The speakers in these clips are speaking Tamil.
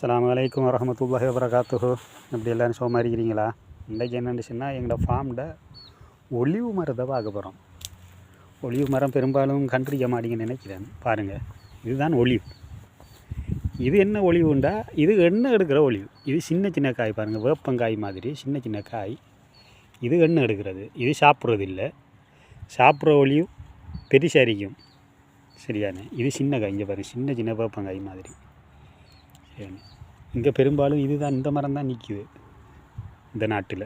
அஸ்லாம் வலைக்கம் வரமத்துல்லாஹி வபரகாத்துஹு. இப்படி எல்லோரும் சோமா இருக்கிறீங்களா? இன்றைக்கி இருந்துச்சுன்னா எங்களோட ஃபார்மில் ஒளிவு மரத்தை பார்க்க போகிறோம் ஒளிவு மரம் பெரும்பாலும் கண்டுபிடிக்க மாட்டீங்கன்னு நினைக்கிறேன். பாருங்கள் இதுதான் ஒளிவு இது என்ன ஒளிவுண்டா இது எண்ணெய் எடுக்கிற ஒளிவு இது சின்ன சின்ன காய் பாருங்கள் வேப்பங்காய் மாதிரி சின்ன சின்ன காய். இது எண்ணெய் எடுக்கிறது. இது சாப்பிட்றது இல்லை சாப்பிட்ற ஒளிவு பெருசரிக்கும் சரியானே இது சின்ன காய் இங்கே பாருங்கள் சின்ன சின்ன வேப்பங்காய் மாதிரி. சரியானே இங்கே பெரும்பாலும் இதுதான் இந்த மரம் தான் நிற்கிது இந்த நாட்டில்.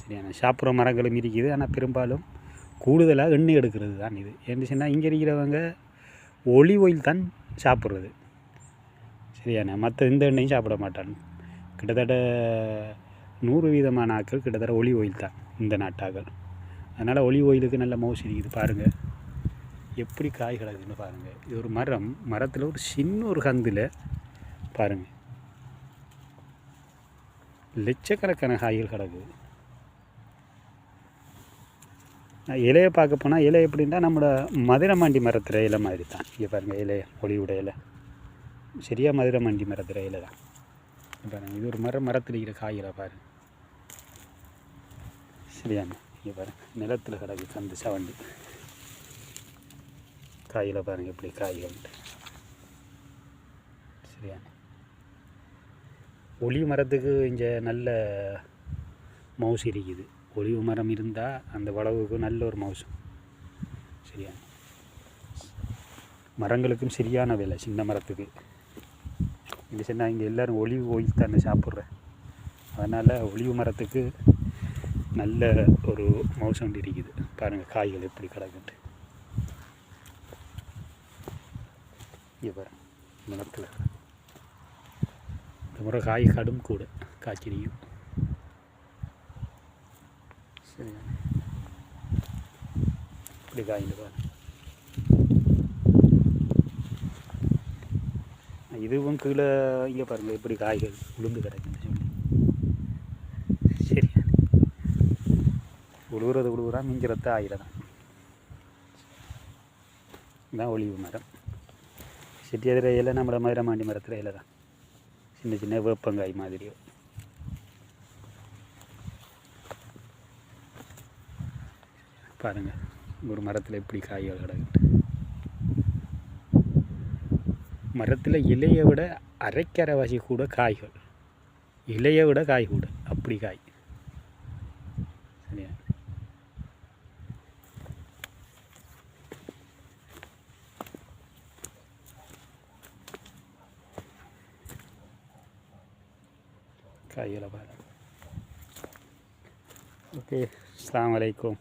சரியான சாப்பிட்ற மரங்களும் இருக்குது. ஆனால் பெரும்பாலும் கூடுதலாக எண்ணெய் எடுக்கிறது தான் இது. ஏன்னு சொன்னால் இங்கே இருக்கிறவங்க ஒளி ஒயில் தான் சாப்பிட்றது. சரியான மற்ற எந்த எண்ணெயும் சாப்பிட மாட்டான் கிட்டத்தட்ட நூறு வீதமான ஆட்கள் கிட்டத்தட்ட ஒளி ஒயில் தான் இந்த நாட்டாக்கள் அதனால் ஒளி ஒயிலுக்கு நல்ல மவுசு இருக்குது பாருங்கள் எப்படி காய் கிடக்குதுன்னு பாருங்கள் இது ஒரு மரம். மரத்தில் ஒரு சின்ன ஒரு கந்தில் பாருங்கள் லட்சக்கணக்கான காய்கள் கிடக்குது நான் இலையை பார்க்க போனால் இலை எப்படின்னா நம்மளோட மதுரமாண்டி மரத்தில் இலை மாதிரி தான் இங்கே பாருங்கள் இலை ஒளிவுட இலை. சரியாக மதுரமாண்டி மரத்தில் இலை தான். பாருங்கள் இது ஒரு மரம் மரத்தில் இருக்கிற காய்களை பாருங்க. சரியாங்க இங்கே பாருங்கள் நிலத்தில் கிடக்கு கந்து சவண்டி. காய்களை பாருங்கள் எப்படி காய்கள் சரியாங்க ஒளி மரத்துக்கு இங்கே நல்ல மவுஸ் இருக்குது. ஒளிவு மரம் இருந்தால் அந்த வளவுக்கு நல்ல ஒரு மவுஸ் சரியா? மரங்களுக்கும் சரியான விலை சின்ன மரத்துக்கு. இது சொன்னால் இங்கே எல்லோரும் ஒளிவு ஓயில் தானே சாப்பிட்றேன் அதனால் ஒளிவு மரத்துக்கு நல்ல ஒரு மவுசம் இருக்குது. பாருங்கள் காய்கள் எப்படி கிடக்குன்ட்டு இங்கே பாருங்கள் நிலத்தில் இந்த முறை காய் கடும் கூட காய்ச்சிரியும் சரி இப்படி காய்ந்து பாருங்க இதுவும் கீழே இங்கே பாருங்கள் இப்படி காய்கள் உளுந்து கிடக்குன்னு சொல்லி சரி உழுவுறது உழுவுறா மிஞ்சிறத்த ஆயிரம் இதான் ஒளிவு மரம் சிட்டி எதிர இலை நம்மளோட மதுரமாண்டி மரத்தில் இலை தான் சின்ன சின்ன வேப்பங்காய் மாதிரியோ. பாருங்கள் ஒரு மரத்தில் எப்படி காய்கள் கிடக்குது. மரத்தில் இலையை விட அரைக்கரை வாசி கூட காய்கள். இலையை விட காய் கூட அப்படி காய். காய்களை பாருங்கள் ஓகே அஸ்ஸலாமு அலைக்கும்